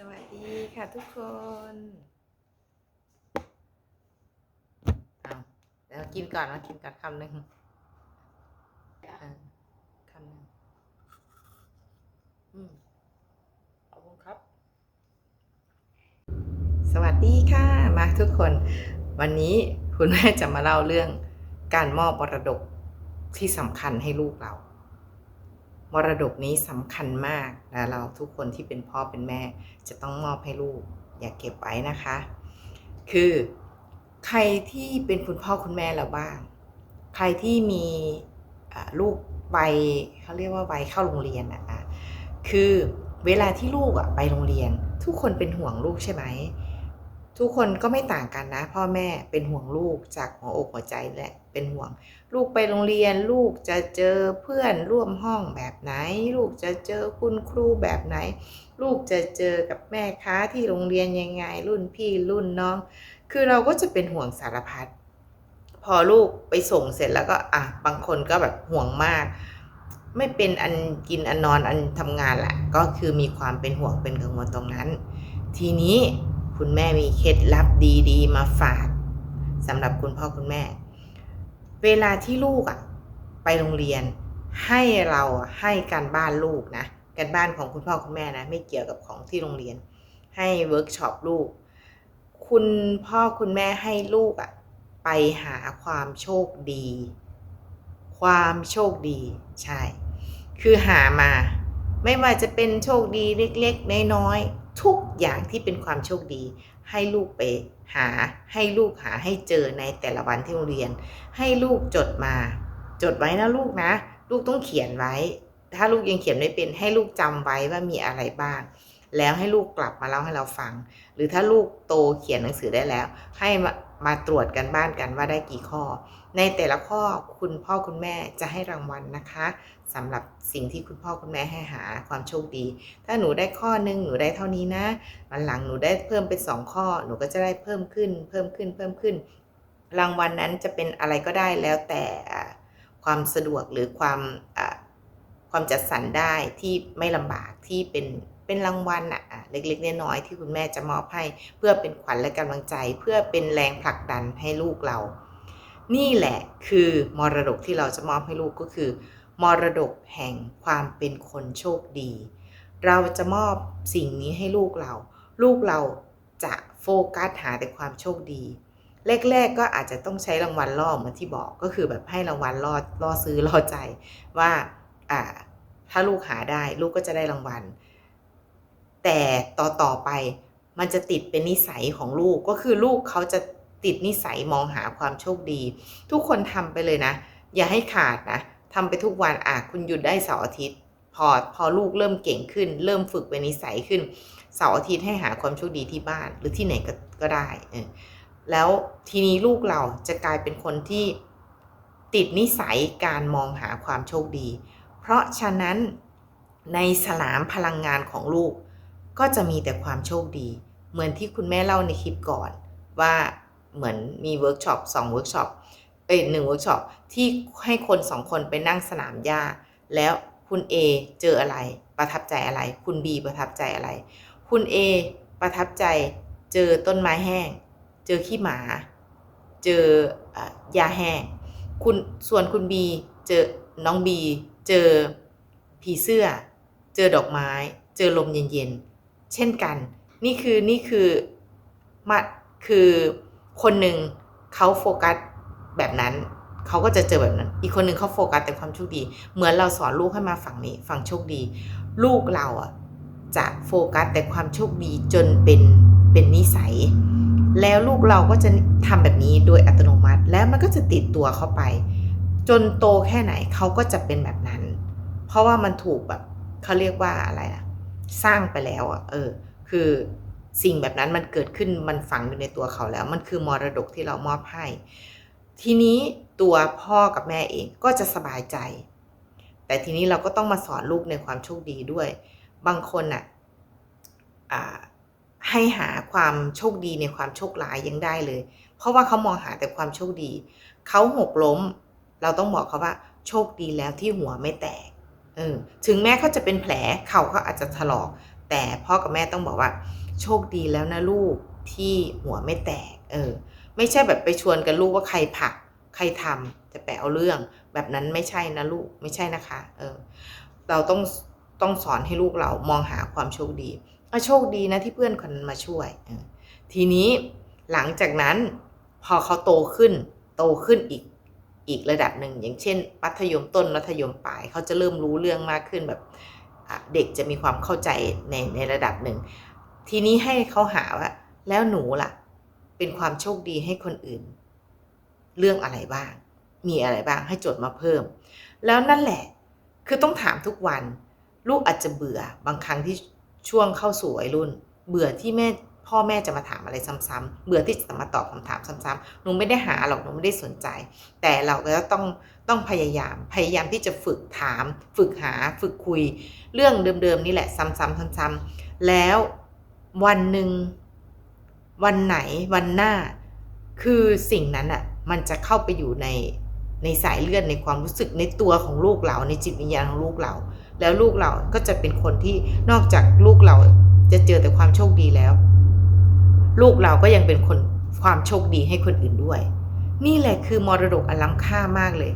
สวัสดีค่ะทุกคนเอาเดี๋ยวกินก่อนนะกินก่อนคำหนึ่งอ่าคำหนึ่งอืมขอบคุณครับ สวัสดีค่ะ มาทุกคน วันนี้คุณแม่จะมาเล่าเรื่องการมอบมรดกที่สำคัญให้ลูกเรา มรดกนี้สำคัญมากและเราทุกคนที่เป็นพ่อเป็นแม่จะต้องมอบให้ลูก อย่าเก็บไว้นะคะ คือใครที่เป็นคุณพ่อคุณแม่เราบ้าง ใครที่มีลูกวัยเขาเรียกว่าวัยเข้าโรงเรียนอะอะคือเวลาที่ลูกอะไปโรงเรียน ทุกคนเป็นห่วงลูกใช่ไหม ทุกคนก็ไม่ต่างกันนะ พ่อแม่เป็นห่วงลูกจากหัวอกหัวใจแหละเป็นห่วง ลูกไปโรงเรียนลูกจะเจอเพื่อนร่วมห้องแบบไหน ลูกจะเจอคุณครูแบบไหน ลูกจะเจอกับแม่ค้าที่โรงเรียนยังไง รุ่นพี่รุ่นน้อง คือเราก็จะเป็นห่วงสารพัดพอลูกไปส่งเสร็จแล้วก็อะบางคนก็แบบห่วงมาก ไม่เป็นอันกินอันนอนอันทำงานแหละก็คือมีความเป็นห่วงเป็นกังวลตรงนั้น ทีนี้ คุณแม่มีเคล็ดลับดีๆ มาฝากสำหรับคุณพ่อคุณแม่ เวลาที่ลูกอะ ไปโรงเรียน ให้เราอะให้การบ้านลูกนะการบ้านของคุณพ่อคุณแม่นะ ไม่เกี่ยวกับของที่โรงเรียน ให้เวิร์กช็อปลูก คุณพ่อคุณแม่ให้ลูกอะ ไปหาความโชคดี ความโชคดีใช่ คือหามา ไม่ว่าจะเป็นโชคดีเล็ก ๆ น้อยๆ ทุกอย่างที่เป็นความโชคดี ให้ลูกไปหาให้ลูกหาให้เจอในแต่ละวันที่โรงเรียน ให้ลูกจดมา จดไว้นะลูกนะ ลูกต้องเขียนไว้ ถ้าลูกยังเขียนไม่เป็นให้ลูกจำไว้ว่ามีอะไรบ้าง แล้วให้ลูกกลับมาเล่าให้เราฟัง หรือถ้าลูกโตเขียนหนังสือได้แล้ว ให้มามาตรวจกันบ้านกันว่าได้กี่ข้อ ในแต่ละข้อคุณพ่อคุณแม่จะให้รางวัลนะคะ สำหรับสิ่งที่คุณพ่อคุณแม่ให้หาความโชคดี ถ้าหนูได้ข้อหนึ่งหนูได้เท่านี้นะวันหลังหนูได้เพิ่มเป็นสองข้อ หนูก็จะได้เพิ่มขึ้น เพิ่มขึ้นเพิ่มขึ้น รางวัลนนั้นจะเป็นอะไรก็ได้แล้วแต่ความสะดวกหรือความความจัดสรรได้ที่ไม่ลำบากที่เป็นเป็นรางวัลอะอะเล็กๆน้อยๆที่คุณแม่จะมอบให้ เพื่อเป็นขวัญและกำลังใจ เพื่อเป็นแรงผลักดันให้ลูกเรา นี่แหละคือมรดกที่เราจะมอบให้ลูกก็คือ มรดกแห่งความเป็นคนโชคดี เราจะมอบสิ่งนี้ให้ลูกเรา ลูกเราจะโฟกัสหาแต่ความโชคดี แรกๆก็อาจจะต้องใช้รางวัลล่อเหมือนที่บอกก็คือแบบให้รางวัลล่อล่อซื้อล่อใจว่าอ่าถ้าลูกหาได้ลูกก็จะได้รางวัล แต่ต่อต่อไปมันจะติดเป็นนิสัยของลูกก็คือลูกเขาจะติดนิสัยมองหาความโชคดี ทุกคนทำไปเลยนะ อย่าให้ขาดนะ ทำไปทุกวันอะคุณหยุดได้เสาร์อาทิตย์ พอพอลูกเริ่มเก่งขึ้น เริ่มฝึกเป็นนิสัยขึ้นเสาร์อาทิตย์ให้หาความโชคดีที่บ้าน หรือที่ไหนก็ก็ได้เออแล้วทีนี้ลูกเราจะกลายเป็นคนที่ติดนิสัยการมองหาความโชคดี เพราะฉะนั้นในสลามพลังงานของลูก ก็จะมีแต่ความโชคดี เหมือนที่คุณแม่เล่าในคลิปก่อน ว่าเหมือนมีเวิร์กช็อปสองเวิร์กช็อป เอ้ยหนึ่งเวิร์กช็อปที่ให้คนสองคนไปนั่งสนามหญ้า แล้วคุณ A เจออะไร ประทับใจอะไร คุณ B ประทับใจอะไร คุณ A ประทับใจเจอต้นไม้แห้ง เจอขี้หมา เจออะหญ้าแห้ง คุณส่วนคุณ B เจอน้อง B เจอผีเสื้อ เจอดอกไม้ เจอลมเย็นๆ เช่นกัน นี่คือนี่คือมาคือคนหนึ่งเขาโฟกัส แบบนั้นเขาก็จะเจอแบบนั้น อีกคนหนึ่งเขาโฟกัสแต่ความโชคดี เหมือนเราสอนลูกให้มาฝั่งนี้ฝั่งโชคดี ลูกเราอะจะโฟกัสแต่ความโชคดีจนเป็นเป็นนิสัย แล้วลูกเราก็จะทำแบบนี้โดยอัตโนมัติ แล้วมันก็จะติดตัวเข้าไป จนโตแค่ไหนเขาก็จะเป็นแบบนั้น เพราะว่ามันถูกแบบเขาเรียกว่าอะไรอะสร้างไปแล้วอะเออ คือสิ่งแบบนั้นมันเกิดขึ้นมันฝังอยู่ในตัวเขาแล้ว มันคือมรดกที่เรามอบให้ ทีนี้ตัวพ่อกับแม่เองก็จะสบายใจ แต่ทีนี้เราก็ต้องมาสอนลูกในความโชคดีด้วย บางคนน่ะให้หาความโชคดีในความโชคร้ายยังได้เลย เพราะว่าเขามองหาแต่ความโชคดี เขาหกล้ม เราต้องบอกเขาว่า โชคดีแล้วที่หัวไม่แตกเออถึงแม้เขาจะเป็นแผลเขาเขาอาจจะถลอก แต่พ่อกับแม่ต้องบอกว่า โชคดีแล้วนะลูกที่หัวไม่แตก เออ ไม่ใช่แบบไปชวนกันลูกว่าใครผัก ใครทำจะไปเอาเรื่อง แบบนั้นไม่ใช่นะลูกไม่ใช่นะคะ เออ เราต้องต้องสอนให้ลูกเรามองหาความโชคดีอะโชคดีนะที่เพื่อนคนมาช่วยออทีนี้หลังจากนั้นพอเขาโตขึ้น โตขึ้นอีกอีกระดับหนึ่งอย่างเช่น มัธยมต้นมัธยมปลายเขาจะเริ่มรู้เรื่องมากขึ้นแบบเด็กจะมีความเข้าใจในในระดับหนึ่ง ทีนี้ให้เขาหาว่า แล้วหนูล่ะ เป็นความโชคดีให้คนอื่น เรื่องอะไรบ้าง มีอะไรบ้างให้จดมาเพิ่ม แล้วนั่นแหละคือต้องถามทุกวัน ลูกอาจจะเบื่อบางครั้งที่ช่วงเข้าสู่วัยรุ่น เบื่อที่แม่พ่อแม่จะมาถามอะไรซ้ำๆเบื่อที่จะมาตอบคำถามซ้ำๆหนูไม่ได้หาหรอกหนูไม่ได้สนใจ แต่เราก็ต้องต้องพยายาม พยายามที่จะฝึกถาม ฝึกหา ฝึกคุย เรื่องเดิมๆนี่แหละ ซ้ำๆซ้ำๆแล้ววันหนึ่ง วันไหนวันหน้า คือสิ่งนั้นอะมันจะเข้าไปอยู่ในในสายเลือดในความรู้สึกในตัวของลูกเรา ในจิตวิญญาณของลูกเรา แล้วลูกเราก็จะเป็นคนที่นอกจากลูกเราจะเจอแต่ความโชคดีแล้ว ลูกเราก็ยังเป็นคนความโชคดีให้คนอื่นด้วย นี่แหละคือมรดกอันล้ำค่ามากเลย